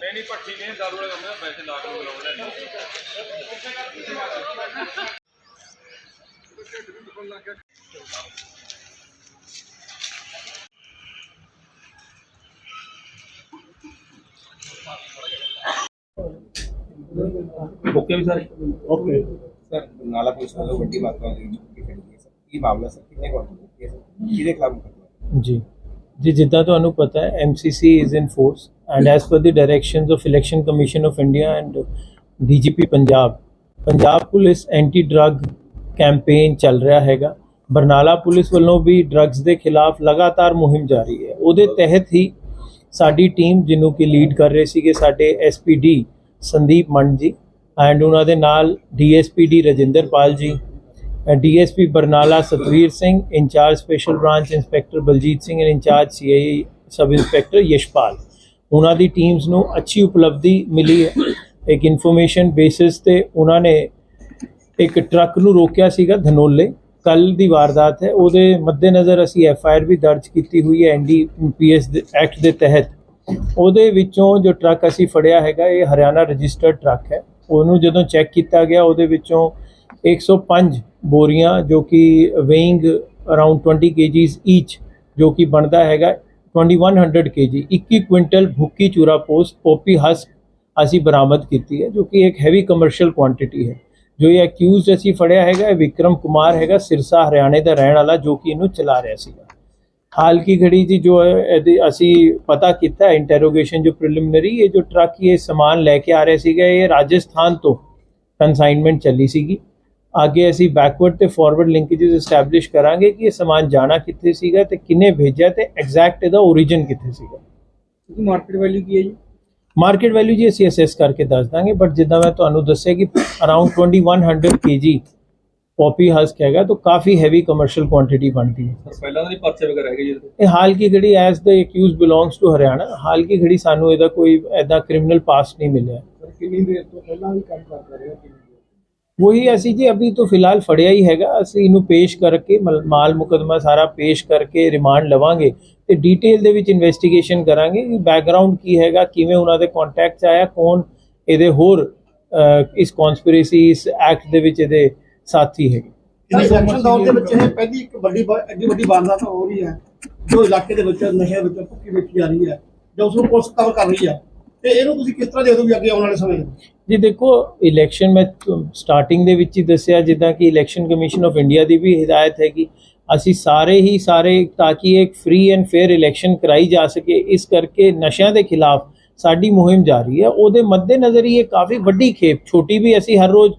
ਨਹੀਂ ਨਹੀਂ ਪੱਠੀ ਨੇ ਦਾਰੂ ਵਾਲੇ ਕੰਮ ਪੈਸੇ ਲਾ ਕੇ ਬੁਲਾਉਂਦੇ ਨੇ। ਓਕੇ ਵੀ ਸਾਰੇ? ਓਕੇ। ਸਰ ਨਾਲਾ ਪੁਲਿਸ ਵੱਲੋਂ ਵੱਡੀ ਮਾਤਰਾ ਦੇ ਵਿੱਚ ਕੁੱਟੀ ਫੜੀ ਹੈ ਸਰ ਕੀ ਮਾਮਲਾ ਸਰ? ਕਿੰਨੇ ਕੁਆਂਟੀਟੀ ਹੈ ਕਿਹਦੇ ਖਿਲਾਫ ਮੁਕੱਦਮਾ? ਜੀ। ਜੀ, ਜਿੱਦਾਂ ਤੁਹਾਨੂੰ ਪਤਾ ਹੈ MCC is in force and as per the directions of election commission of India and DGP Punjab Punjab police anti drug campaign ਚੱਲ ਰਿਹਾ ਹੈਗਾ। ਬਰਨਾਲਾ ਪੁਲਿਸ ਵੱਲੋਂ ਵੀ ਡਰੱਗਸ ਦੇ ਖਿਲਾਫ ਲਗਾਤਾਰ ਮੁਹਿੰਮ ਜਾਰੀ ਹੈ। ਉਹਦੇ ਤਹਿਤ ਹੀ ਸਾਡੀ ਟੀਮ ਜਿਹਨੂੰ ਕਿ ਲੀਡ ਕਰ ਰਹੇ ਸੀਗੇ ਸਾਡੇ ਐਸਪੀਡੀ ਸੰਦੀਪ ਮੰਡ ਜੀ ਐਂਡ ਉਹਨਾਂ ਦੇ ਨਾਲ DSPD Rajinderpal ji DSP Barnala Satvir Singh, incharge special branch inspector Baljit Singh and incharge CI sub inspector Yashpal. ਉਹਨਾਂ ਦੀ ਟੀਮਸ ਨੂੰ ਅੱਛੀ ਉਪਲਬਧੀ ਮਿਲੀ ਹੈ। ਇੱਕ ਇਨਫੋਰਮੇਸ਼ਨ ਬੇਸਿਸ ਤੇ ਉਹਨਾਂ ਨੇ ਇੱਕ ਟਰੱਕ ਨੂੰ ਰੋਕਿਆ ਸੀਗਾ ਧਨੋਲੇ। ਕੱਲ ਦੀ ਵਾਰਦਾਤ ਹੈ। ਉਹਦੇ ਮੱਦੇਨਜ਼ਰ ਅਸੀਂ ਐਫ ਆਈ ਆਰ ਵੀ ਦਰਜ ਕੀਤੀ ਹੋਈ ਹੈ ਐਨਡੀਪੀਐਸ ਐਕਟ ਦੇ ਤਹਿਤ। ਉਹਦੇ ਵਿੱਚੋਂ ਜੋ ਟਰੱਕ ਅਸੀਂ ਫੜਿਆ ਹੈਗਾ, ਇਹ ਹਰਿਆਣਾ ਰਜਿਸਟਰਡ ਟਰੱਕ ਹੈ। ਉਹਨੂੰ ਜਦੋਂ ਚੈੱਕ ਕੀਤਾ ਗਿਆ, ਉਹਦੇ ਵਿੱਚੋਂ 105 ਬੋਰੀਆਂ, ਜੋ ਕਿ ਵੇਇੰਗ ਅਰਾਊਂਡ 20 ਕੇਜੀਸ ਈਚ ਜੋ ਕਿ ਬਣਦਾ ਹੈਗਾ 2100 ਕੇਜੀ 21 ਕੁਇੰਟਲ ਭੁੱਕੀ ਚੂਰਾ ਪੋਸਟ ਪੋਪੀ ਹਸਕ ਅਸੀਂ ਬਰਾਮਦ ਕੀਤੀ ਹੈ, ਜੋ ਕਿ ਇੱਕ ਹੈਵੀ ਕਮਰਸ਼ੀਅਲ ਕੁਆਂਟੀਟੀ ਹੈ। ਜੋ ਇਹ ਅਕਿਊਜ਼ਡ ਅਸੀਂ ਫੜਿਆ ਹੈਗਾ, ਇਹ ਵਿਕਰਮ ਕੁਮਾਰ ਹੈਗਾ, ਸਿਰਸਾ, ਹਰਿਆਣੇ ਦਾ ਰਹਿਣ ਵਾਲਾ, ਜੋ ਕਿ ਇਹਨੂੰ ਚਲਾ ਰਿਹਾ ਸੀਗਾ। ਹਾਲ ਕੀ ਘੜੀ ਜੀ ਜੋ ਇਹਦੀ ਅਸੀਂ ਪਤਾ ਕੀਤਾ ਇੰਟਰੋਗੇਸ਼ਨ ਜੋ ਪ੍ਰੀਲਿਮਿਨਰੀ ਇਹ ਜੋ ਟਰੱਕ ਇਹ ਸਮਾਨ ਲੈ ਕੇ ਆ ਰਿਹਾ ਸੀਗਾ, ਇਹ ਰਾਜਸਥਾਨ ਤੋਂ ਕਨਸਾਈਨਮੈਂਟ ਚੱਲੀ ਸੀਗੀ। ਅੱਗੇ ਅਸੀਂ ਬੈਕਵਰਡ ਤੇ ਫਾਰਵਰਡ ਲਿੰਕੇजेस ਐਸਟੈਬਲਿਸ਼ ਕਰਾਂਗੇ ਕਿ ਇਹ ਸਮਾਨ ਜਾਣਾ ਕਿੱਥੇ ਸੀਗਾ ਤੇ ਕਿੰਨੇ ਭੇਜਿਆ ਤੇ ਐਗਜ਼ੈਕਟ ਇਹਦਾ origin ਕਿੱਥੇ ਸੀਗਾ। ਇਹਦੀ ਮਾਰਕੀਟ ਵੈਲਿਊ ਕੀ ਹੈ ਜੀ? ਮਾਰਕੀਟ ਵੈਲਿਊ ਜੀ ਅਸੀਂ ਅਸੈਸ ਕਰਕੇ ਦੱਸ ਦਾਂਗੇ ਬਟ ਜਿੱਦਾਂ ਮੈਂ ਤੁਹਾਨੂੰ ਦੱਸਿਆ ਕਿ ਅਰਾਊਂਡ 2100 ਕੇਜੀ ਪੋਪੀ ਹਸਕ ਹੈਗਾ ਤਾਂ ਕਾਫੀ ਹੈਵੀ ਕਮਰਸ਼ੀਅਲ ਕੁਆਂਟੀਟੀ ਬਣਦੀ ਹੈ। ਸਰ ਪਹਿਲਾਂ ਤਾਂ ਨਹੀਂ ਪਰਚੇ ਵਗੈਰਾ ਹੈਗੇ ਜੀ? ਇਹ ਹਾਲ ਕੀ ਘੜੀ as the accused belongs to Haryana ਹਾਲ ਕੀ ਘੜੀ ਸਾਨੂੰ ਇਹਦਾ ਕੋਈ ਐਦਾ ਕ੍ਰਿਮੀਨਲ ਪਾਸਟ ਨਹੀਂ ਮਿਲਿਆ। ਸਰ ਕਿੰਨੀ ਦੇਰ ਤੋਂ ਪਹਿਲਾਂ ਵੀ ਕੰਮ ਕਰਦਾ ਰਿਹਾ ਕਿੰਨੀ ਦੇਰ ਵਹੀ ਅਸੀਂ ਜੀ ਅਭੀ ਤੋਂ ਫਿਲਹਾਲ ਫੜਿਆ ਹੀ ਹੈਗਾ। ਅਸੀਂ ਇਹਨੂੰ ਪੇਸ਼ ਕਰਕੇ ਮਲ- ਮਾਲ ਮੁਕਦਮਾ ਸਾਰਾ ਪੇਸ਼ ਕਰਕੇ ਰਿਮਾਂਡ ਲਵਾਂਗੇ ਤੇ ਡੀਟੇਲ ਦੇ ਵਿੱਚ ਇਨਵੈਸਟੀਗੇਸ਼ਨ ਕਰਾਂਗੇ। ਕਿ ਬੈਕਗ੍ਰਾਉਂਡ ਕੀ ਹੈਗਾ ਕਿਵੇਂ ਉਹਨਾਂ ਦੇ ਕੰਟੈਕਟ ਆਇਆ ਕੌਣ ਇਹਦੇ ਹੋਰ ਅਹ, ਇਸ ਕਨਸਪੀਰੇਸੀ ਇਸ ਐਕਟ ਦੇ ਵਿੱਚ ਇਹਦੇ ਸਾਥੀ ਹੈਗੇ। ਇਲੈਕਸ਼ਨ ਦੌਰ ਦੇ ਵਿੱਚ ਇਹ ਪਹਿਲੀ ਇੱਕ ਵੱਡੀ ਵਾ- ਐਡੀ ਵੱਡੀ ਵਾਰਦਾਤ ਹੋ ਰਹੀ ਹੈ ਜੋ ਇਲਾਕੇ ਦੇ ਵਿੱਚ ਨਸ਼ੇ ਵਿੱਚ ਭੁੱਕੀ ਵੇਚੀ ਜਾ ਰਹੀ ਹੈ ਜੋ ਉਸ ਨੂੰ ਪੁਲਿਸ ਕਵਰ ਕਰ ਰਹੀ ਹੈ। ਤੇ ਇਹਨੂੰ ਤੁਸੀਂ ਕਿਸ ਤਰ੍ਹਾਂ ਦੇਖਦੇ ਹੋ ਵੀ ਅੱਗੇ ਆਉਣ ਵਾਲੇ ਸਮੇਂ 'ਚ ਜੀ ਦੇਖੋ ਇਲੈਕਸ਼ਨ ਮੈਂ ਸਟਾਰਟਿੰਗ ਦੇ ਵਿੱਚ ਹੀ ਦੱਸਿਆ, ਜਿੱਦਾਂ ਕਿ ਇਲੈਕਸ਼ਨ ਕਮਿਸ਼ਨ ਆਫ ਇੰਡੀਆ ਦੀ ਵੀ ਹਦਾਇਤ ਹੈ ਕਿ ਅਸੀਂ ਸਾਰੇ ਹੀ ਸਾਰੇ, ਤਾਂ ਕਿ ਇੱਕ ਫ੍ਰੀ ਐਂਡ ਫੇਅਰ ਇਲੈਕਸ਼ਨ ਕਰਾਈ ਜਾ ਸਕੇ, ਇਸ ਕਰਕੇ ਨਸ਼ਿਆਂ ਦੇ ਖਿਲਾਫ ਸਾਡੀ ਮੁਹਿੰਮ ਜਾਰੀ ਹੈ। ਉਹਦੇ ਮੱਦੇਨਜ਼ਰ ਹੀ ਇਹ ਕਾਫੀ ਵੱਡੀ ਖੇਪ, ਛੋਟੀ ਵੀ ਅਸੀਂ ਹਰ ਰੋਜ਼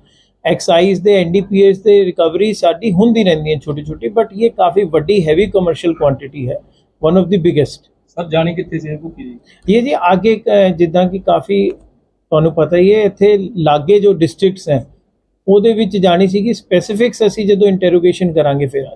ਐਕਸਾਈਜ਼ ਦੇ ਐਨਡੀਪੀਐਸ ਦੇ ਰਿਕਵਰੀ ਸਾਡੀ ਹੁੰਦੀ ਰਹਿੰਦੀ ਹੈ ਛੋਟੀ ਛੋਟੀ ਬਟ ਇਹ ਕਾਫੀ ਵੱਡੀ ਹੈਵੀ ਕਮਰਸ਼ੀਅਲ ਕੁਆਂਟੀਟੀ ਹੈ one of the biggest sir ਜਾਣੀ ਕਿੱਥੇ ਸੀ ਇਹ ਭੁੱਕੀ ਜੀ ਇਹ ਜੀ ਅੱਗੇ ਅਹ, ਜਿੱਦਾਂ ਕਿ ਕਾਫੀ ਤੁਹਾਨੂੰ ਪਤਾ ਹੀ ਹੈ ਇੱਥੇ ਲਾਗੇ ਜੋ ਡਿਸਟ੍ਰਿਕਟਸ ਹੈ ਉਹਦੇ ਵਿੱਚ ਜਾਣੀ ਸੀਗੀ ਸਪੈਸੀਫਿਕਸ ਅਸੀਂ ਜਦੋਂ ਇੰਟਰੋਗੇਸ਼ਨ ਕਰਾਂਗੇ ਫਿਰ ਆ